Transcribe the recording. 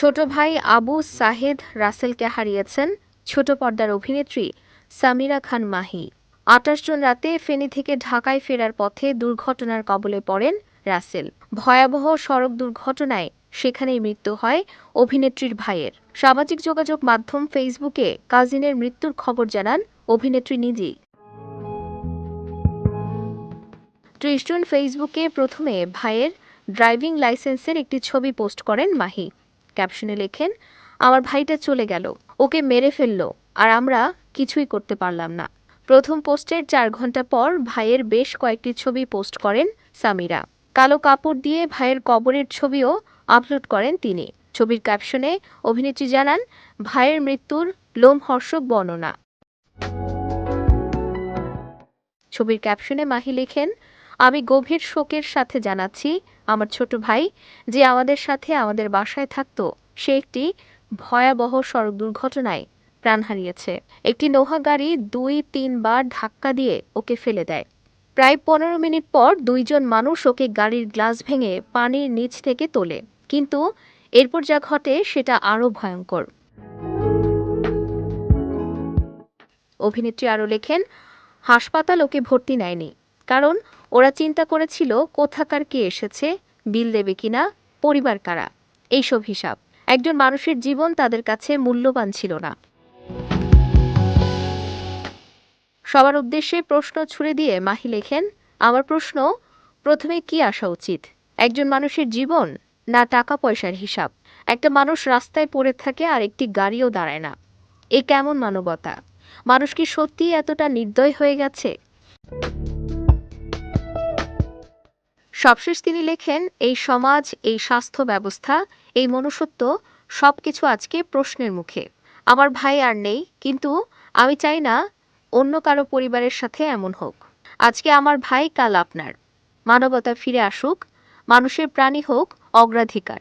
ছোট ভাই আবু সাহেদ রাসেলকে হারিয়েছেন ছোট পর্দার অভিনেত্রী সামিরা খান মাহি। আটাশ জুন রাতে ফেনী থেকে ঢাকায় ফেরার পথে দুর্ঘটনার কবলে পড়েন রাসেল। ভয়াবহ সড়ক দুর্ঘটনায় সেখানেই মৃত্যু হয় অভিনেত্রীর ভাইয়ের। সামাজিক যোগাযোগ মাধ্যম ফেসবুকে কাজিনের মৃত্যুর খবর জানান অভিনেত্রী নিজেই। ত্রিশ জুন ফেসবুকে প্রথমে ভাইয়ের ড্রাইভিং লাইসেন্সের একটি ছবি পোস্ট করেন মাহি। ক্যাপশনে লেখেন, আমার ভাইটা চলে গেল। ওকে মেরে ফেলল আর আমরা কিছুই করতে পারলাম না। প্রথম পোস্টের চার ঘণ্টা পর ভাইয়ের বেশ কয়েকটি ছবি পোস্ট করেন সামিরা। কালো কাপড় দিয়ে ভাইয়ের কবরের ছবিও আপলোড করেন তিনি। ছবির ক্যাপশনে অভিনেত্রী জানান, ভাইয়ের মৃত্যুর লোমহর্ষক বর্ণনা। ছবির ক্যাপশনে মাহি লেখেন আমি গভীর শোকের সাথে জানাচ্ছি আমার ছোট ভাই যে আমাদের সাথে আমাদের বাসায় থাকতো। সে একটি ভয়াবহ সড়ক দুর্ঘটনায় প্রাণ হারিয়েছে। একটি নোহা গাড়ি দুই তিনবার ধাক্কা দিয়ে ওকে ফেলে দেয়। প্রায় পনেরো মিনিট পর দুইজন মানুষ ওকে গাড়ির গ্লাস ভেঙে পানির নিচ থেকে তোলে। কিন্তু এরপর যা ঘটে সেটা আরও ভয়ঙ্কর। অভিনেত্রী আরও লেখেন, হাসপাতাল ওকে ভর্তি নেয়নি। কারণ ওরা চিন্তা করেছিল কোথাকার কে এসেছে, বিল দেবে কিনা, পরিবার কারা, এইসব হিসাব। একজন মানুষের জীবন তাদের কাছে মূল্যবান ছিল না। সবার উদ্দেশ্যে প্রশ্ন ছুড়ে দিয়ে মাহি লেখেন, আমার প্রশ্ন, প্রথমে কি আসা উচিত? একজন মানুষের জীবন না টাকা পয়সার হিসাব? একটা মানুষ রাস্তায় পড়ে থাকে আর একটি গাড়িও দাঁড়ায় না। এ কেমন মানবতা? মানুষ কি সত্যিই এতটা নির্দয় হয়ে গেছে? সবশেষ তিনি লেখেন, এই সমাজ, এই স্বাস্থ্য ব্যবস্থা, এই মনুষ্যত্ব সব কিছু আজকে প্রশ্নের মুখে। আমার ভাই আর নেই, কিন্তু আমি চাই না অন্য কারও পরিবারের সাথে এমন হোক। আজকে আমার ভাই, কাল আপনার। মানবতা ফিরে আসুক, মানুষের প্রাণী হোক অগ্রাধিকার।